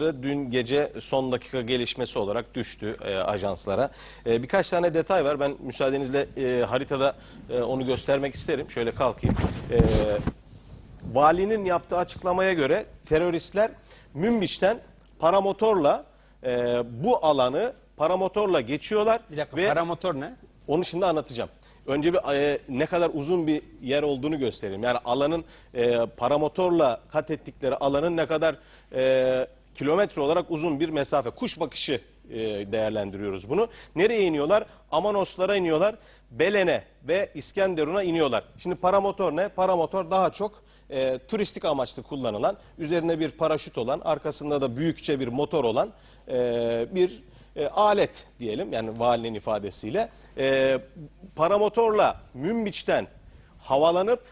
Dün gece son dakika gelişmesi olarak düştü e, ajanslara. E, birkaç tane detay var. Ben müsaadenizle e, haritada e, onu göstermek isterim. Şöyle kalkayım. E, valinin yaptığı açıklamaya göre teröristler Münbiş'ten paramotorla e, bu alanı paramotorla geçiyorlar. Bir dakika ve paramotor ne? onu şimdi anlatacağım. Önce bir e, ne kadar uzun bir yer olduğunu göstereyim. Yani alanın e, paramotorla kat ettikleri alanın ne kadar e, kilometre olarak uzun bir mesafe. Kuş bakışı e, değerlendiriyoruz bunu. Nereye iniyorlar? Amanoslara iniyorlar. Belen'e ve İskenderun'a iniyorlar. Şimdi paramotor ne? Paramotor daha çok e, turistik amaçlı kullanılan, üzerine bir paraşüt olan, arkasında da büyükçe bir motor olan e, bir e, alet diyelim yani valinin ifadesiyle e, paramotorla Münbiç'ten havalanıp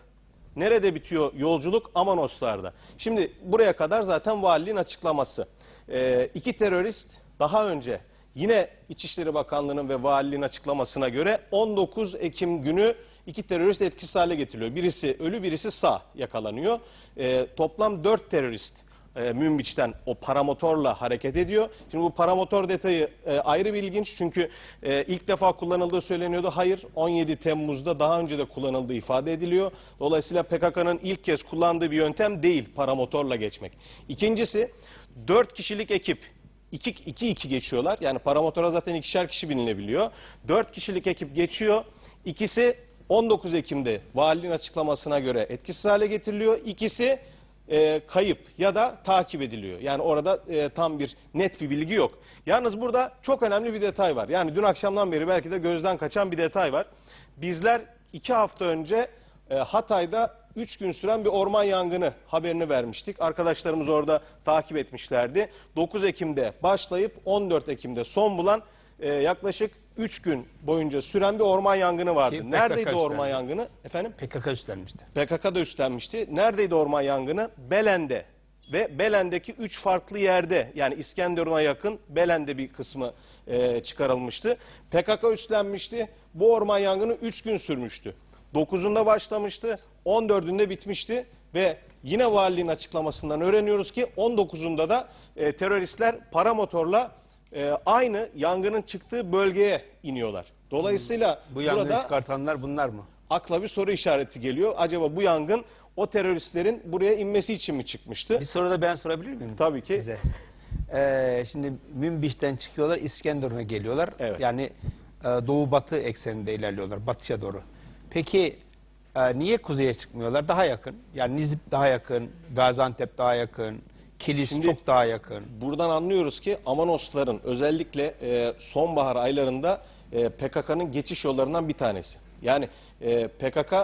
nerede bitiyor yolculuk Amanoslar'da. Şimdi buraya kadar zaten valiliğin açıklaması. E, iki terörist daha önce yine İçişleri Bakanlığı'nın ve valiliğin açıklamasına göre 19 Ekim günü iki terörist etkisiz hale getiriliyor. Birisi ölü birisi sağ yakalanıyor. E, toplam 4 terörist e, Münbiç'ten o paramotorla hareket ediyor. Şimdi bu paramotor detayı e, ayrı bir ilginç çünkü e, ilk defa kullanıldığı söyleniyordu. Hayır 17 Temmuz'da daha önce de kullanıldığı ifade ediliyor. Dolayısıyla PKK'nın ilk kez kullandığı bir yöntem değil paramotorla geçmek. İkincisi 4 kişilik ekip 2-2 geçiyorlar. Yani paramotora zaten ikişer kişi binilebiliyor. 4 kişilik ekip geçiyor. İkisi 19 Ekim'de valinin açıklamasına göre etkisiz hale getiriliyor. İkisi e, kayıp ya da takip ediliyor. Yani orada e, tam bir net bir bilgi yok. Yalnız burada çok önemli bir detay var. Yani dün akşamdan beri belki de gözden kaçan bir detay var. Bizler iki hafta önce e, Hatay'da 3 gün süren bir orman yangını haberini vermiştik. Arkadaşlarımız orada takip etmişlerdi. 9 Ekim'de başlayıp 14 Ekim'de son bulan e, yaklaşık 3 gün boyunca süren bir orman yangını vardı. Ki PKK Neredeydi o orman yangını? Efendim? PKK üstlenmişti. PKK da üstlenmişti. Neredeydi orman yangını? Belen'de ve Belen'deki üç farklı yerde yani İskenderun'a yakın Belen'de bir kısmı e, çıkarılmıştı. PKK üstlenmişti. Bu orman yangını 3 gün sürmüştü. 9'unda başlamıştı, 14'ünde bitmişti ve yine valiliğin açıklamasından öğreniyoruz ki 19'unda da e, teröristler paramotorla e, aynı yangının çıktığı bölgeye iniyorlar. Dolayısıyla Bu yangını burada çıkartanlar bunlar mı? akla bir soru işareti geliyor. Acaba bu yangın o teröristlerin buraya inmesi için mi çıkmıştı? Bir soru da ben sorabilir miyim? Tabii ki. Size. Ee, şimdi Münbiş'ten çıkıyorlar İskenderun'a geliyorlar. Evet. Yani e, doğu batı ekseninde ilerliyorlar batıya doğru. Peki e, niye kuzeye çıkmıyorlar? Daha yakın. Yani Nizip daha yakın, Gaziantep daha yakın, Kilis Şimdi- çok daha yakın. Buradan anlıyoruz ki Amanosların özellikle e, sonbahar aylarında e, PKK'nın geçiş yollarından bir tanesi. Yani e, PKK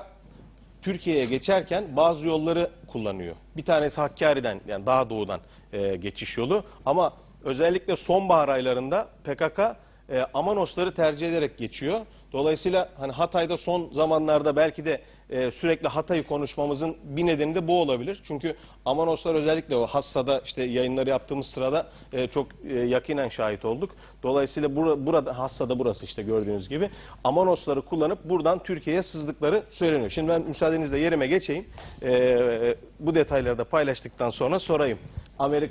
Türkiye'ye geçerken bazı yolları kullanıyor. Bir tanesi Hakkari'den yani daha doğudan e, geçiş yolu ama özellikle sonbahar aylarında PKK e, Amanosları tercih ederek geçiyor. Dolayısıyla hani Hatay'da son zamanlarda belki de e, sürekli Hatay'ı konuşmamızın bir nedeni de bu olabilir. Çünkü Amanoslar özellikle o Hassa'da işte yayınları yaptığımız sırada e, çok e, yakinen şahit olduk. Dolayısıyla bura- burada Hassa'da burası işte gördüğünüz gibi Amanosları kullanıp buradan Türkiye'ye sızdıkları söyleniyor. Şimdi ben müsaadenizle yerime geçeyim. E, bu detayları da paylaştıktan sonra sorayım. Amerika